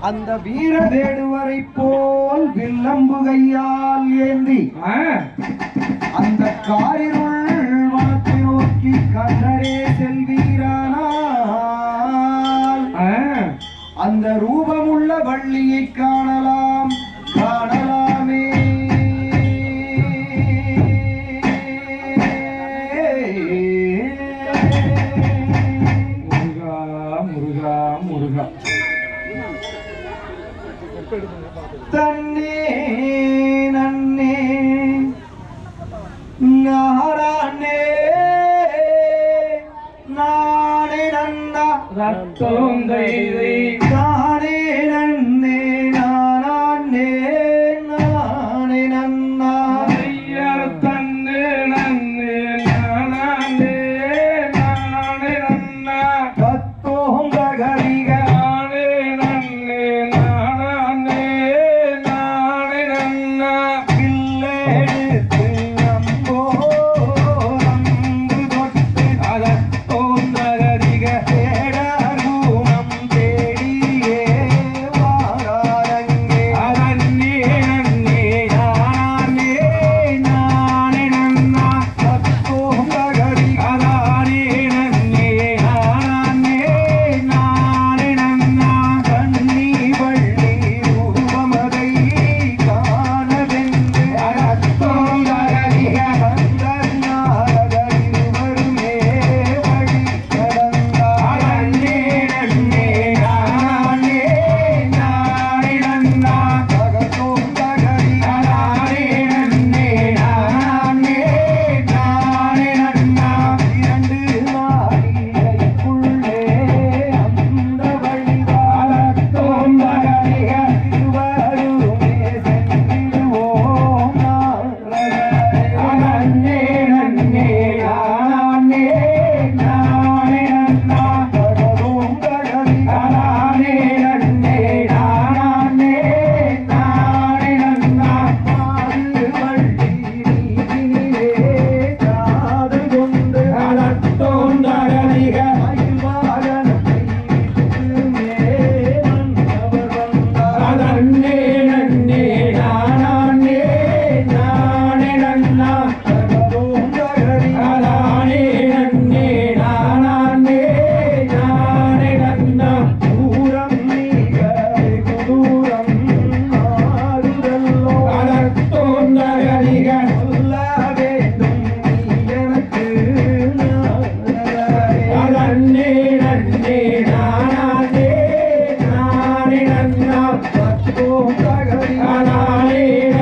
அந்த வீர வேடுவரை போல் வில்லம்பு ஏந்தி. தன்னே நன்னே நாரானே நானே நன்னா. ரத்தோங்கை Hare